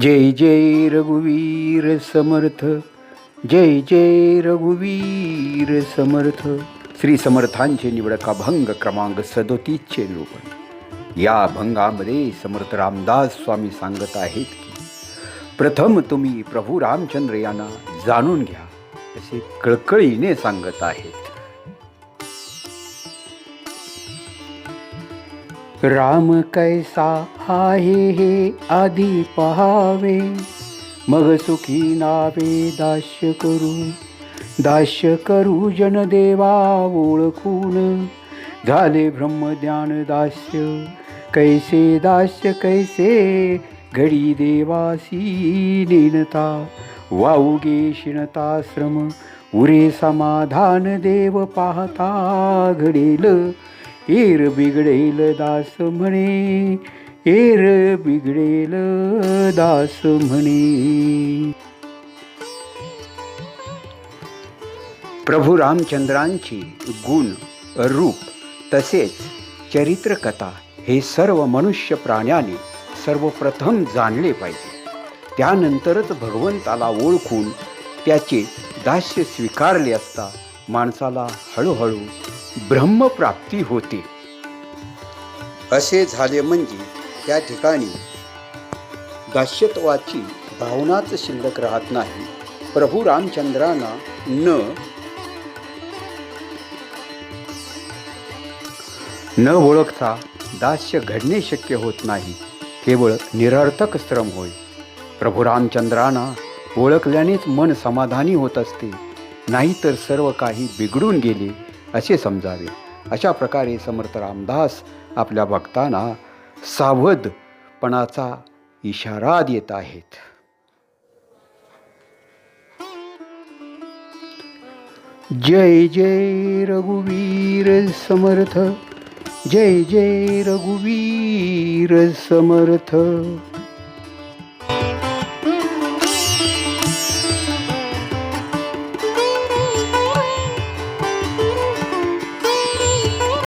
जय जय रघुवीर समर्थ जय जय रघुवीर समर्थ. श्री समर्थांचे निवडका भंग क्रमांक सदोतीसचे निरूपण या भंगामध्ये समर्थ रामदास स्वामी सांगत आहेत की प्रथम तुम्ही प्रभू रामचंद्र यांना जाणून घ्या असे कळकळीने सांगत आहेत. राम कैसा आहे हे आधी पहावे. मग सुखी नावे दास्य करू दास्य करू जनदेवा ओळखून. झाले ब्रह्मज्ञान दास्य कैसे दास्य कैसे घडी देवासी नेनता वाऊगे शिणताश्रम उरे समाधान देव पाहता घडेल. एर बिघडेल दास म्हणे एर बिघडेल दास म्हणे. प्रभू रामचंद्रांची गुण रूप तसेच चरित्रकथा हे सर्व मनुष्य प्राण्याने सर्वप्रथम जाणले पाहिजे. त्यानंतरच भगवंताला ओळखून त्याचे दास्य स्वीकारले असता माणसाला हळूहळू ब्रह्मप्राप्ती होते. असे झाले म्हणजे त्या ठिकाणी दास्यत्वाची भावनाच शिल्लक राहत नाही. प्रभू रामचंद्रांना न न ओळखता दास्य घडणे शक्य होत नाही. केवळ निरर्थक श्रम होय. प्रभू रामचंद्रांना ओळखल्यानेच मन समाधानी होत असते. नाहीतर सर्व काही बिघडून गेले. असे समजावे. अशा प्रकारे समर्थ रामदास आपल्या भक्तांना सावधपणाचा इशारा देत आहेत. जय जय रघुवीर समर्थ. जय जय रघुवीर समर्थ.